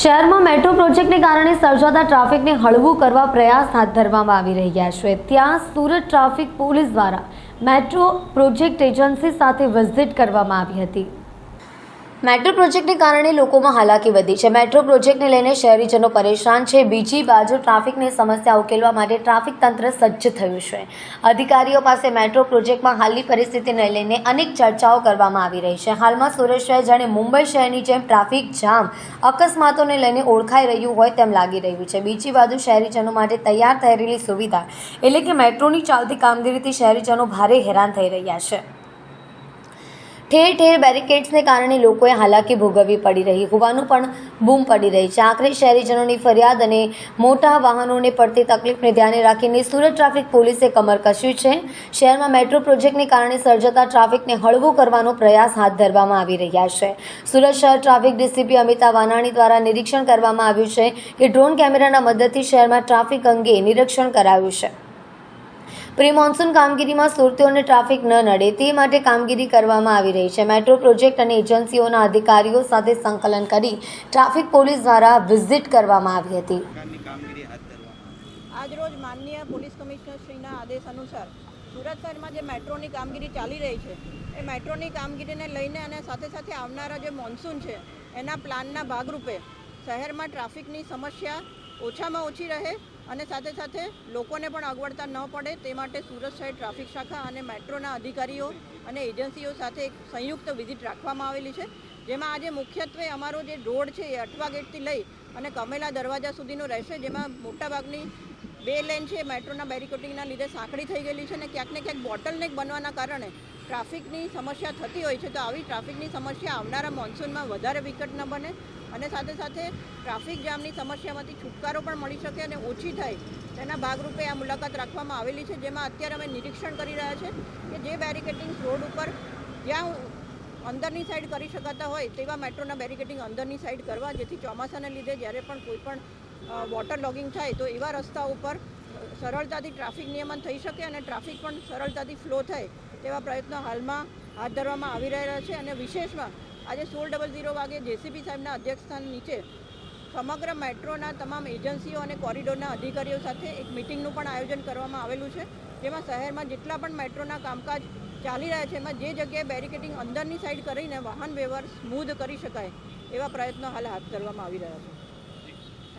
શહેરમાં મેટ્રો પ્રોજેક્ટને કારણે સર્જાતા ટ્રાફિકને હળવું કરવા પ્રયાસ હાથ ધરવામાં આવી રહ્યા છે. ત્યાં સુરત ટ્રાફિક પોલીસ દ્વારા મેટ્રો પ્રોજેક્ટ એજન્સી સાથે વિઝિટ કરવામાં આવી હતી. મેટ્રો પ્રોજેક્ટને કારણે લોકોમાં હાલાકી વધી છે. મેટ્રો પ્રોજેક્ટને લઈને શહેરીજનો પરેશાન છે. બીજી બાજુ ટ્રાફિકની સમસ્યા ઉકેલવા માટે ટ્રાફિક તંત્ર સજ્જ થયું છે. અધિકારીઓ પાસે મેટ્રો પ્રોજેક્ટમાં હાલની પરિસ્થિતિને લઈને અનેક ચર્ચાઓ કરવામાં આવી રહી છે. હાલમાં સુરત શહેર જાણે મુંબઈ શહેરની જેમ ટ્રાફિક જામ અકસ્માતોને લઈને ઓળખાઈ રહ્યું હોય તેમ લાગી રહ્યું છે. બીજી બાજુ શહેરીજનો માટે તૈયાર થયેલી સુવિધા એટલે કે મેટ્રોની ચાલતી કામગીરીથી શહેરીજનો ભારે હેરાન થઈ રહ્યા છે. ઠેર ઠેર બેરિકેડ્સને કારણે લોકોએ હાલાકી ભોગવવી પડી રહી. હોવાનું પણ બૂમ પડી રહી છે. આખરે શહેરીજનોની ફરિયાદ અને મોટા વાહનોને પડતી તકલીફને ધ્યાને રાખીને સુરત ટ્રાફિક પોલીસે કમર કસ્યું છે. શહેરમાં મેટ્રો પ્રોજેક્ટને કારણે સર્જાતા ટ્રાફિકને હળવું કરવાનો પ્રયાસ હાથ ધરવામાં આવી રહ્યા છે. સુરત શહેર ટ્રાફિક ડીસીપી અમિતા વાનાણી દ્વારા નિરીક્ષણ કરવામાં આવ્યું છે કે ડ્રોન કેમેરાના મદદથી શહેરમાં ટ્રાફિક અંગે નિરીક્ષણ કરાયું છે. પ્રી મોન્સૂન કામગીરીમાં સુરતીઓને ટ્રાફિક ન નડે તે માટે કામગીરી કરવામાં આવી રહી છે. મેટ્રો પ્રોજેક્ટ અને એજન્સીઓના અધિકારીઓ સાથે સંકલન કરી ટ્રાફિક પોલીસ દ્વારા વિઝિટ કરવામાં આવી હતી. આજરોજ માનનીય પોલીસ કમિશનર શ્રીના આદેશ અનુસાર સુરત શહેરમાં જે મેટ્રોની કામગીરી ચાલી રહી છે એ મેટ્રોની કામગીરીને લઈને અને સાથે સાથે આવનારા જે મોન્સૂન છે એના પ્લાનના ભાગરૂપે શહેરમાં ટ્રાફિકની સમસ્યા ઓછામાં ઓછી રહે અને સાથે સાથે લોકોને પણ અગવડતા ન પડે તે માટે સુરત શહેર ટ્રાફિક શાખા અને મેટ્રોના અધિકારીઓ અને એજન્સીઓ સાથે એક સંયુક્ત વિઝિટ રાખવામાં આવેલી છે, જેમાં આજે મુખ્યત્વે અમારો જે રોડ છે એ અઠવા ગેટથી લઈ અને કમેલા દરવાજા સુધીનો રહેશે, જેમાં મોટાભાગની બે લેન છે મેટ્રોના બેરિકોટિંગના લીધે સાંકડી થઈ ગયેલી છે અને ક્યાંક ને ક્યાંક બોટલનેક બનવાના કારણે ટ્રાફિકની સમસ્યા થતી હોય છે. તો આવી ટ્રાફિકની સમસ્યા આવનારા મોન્સૂનમાં વધારે વિકટ ન બને. અને સાથે સાથે ટ્રાફિક જામની સમસ્યામાંથી છુટકારો પણ મળી શકે અને ઓછી થાય તેના ભાગરૂપે આ મુલાકાત રાખવામાં આવેલી છે, જેમાં અત્યારે અમે નિરીક્ષણ કરી રહ્યા છે કે જે બેરિકેટિંગ રોડ ઉપર જ્યાં અંદરની સાઈડ કરી શકાતા હોય તેવા મેટ્રોના બેરિકેટિંગ અંદરની સાઈડ કરવા, જેથી ચોમાસાને લીધે જ્યારે પણ કોઈ પણ વોટર લોગિંગ થાય તો એવા રસ્તા ઉપર સરળતાથી ટ્રાફિક નિયમન થઈ શકે અને ટ્રાફિક પણ સરળતાથી ફ્લો થાય તેવા પ્રયત્નો હાલમાં હાથ ધરવામાં આવી રહ્યા છે અને વિશેષમાં આજે સોળ ડબલ ઝીરો વાગે જેસીબી સાહેબના અધ્યક્ષસ્થાન નીચે સમગ્ર મેટ્રોના તમામ એજન્સીઓ અને કોરિડોરના અધિકારીઓ સાથે એક મિટિંગનું પણ આયોજન કરવામાં આવેલું છે, જેમાં શહેરમાં જેટલા પણ મેટ્રોના કામકાજ ચાલી રહ્યા છે, એમાં જે જગ્યાએ બેરિકેટિંગ અંદરની સાઈડ કરીને વાહન વ્યવહાર સ્મૂધ કરી શકાય એવા પ્રયત્નો હાલ હાથ ધરવામાં આવી રહ્યા છે.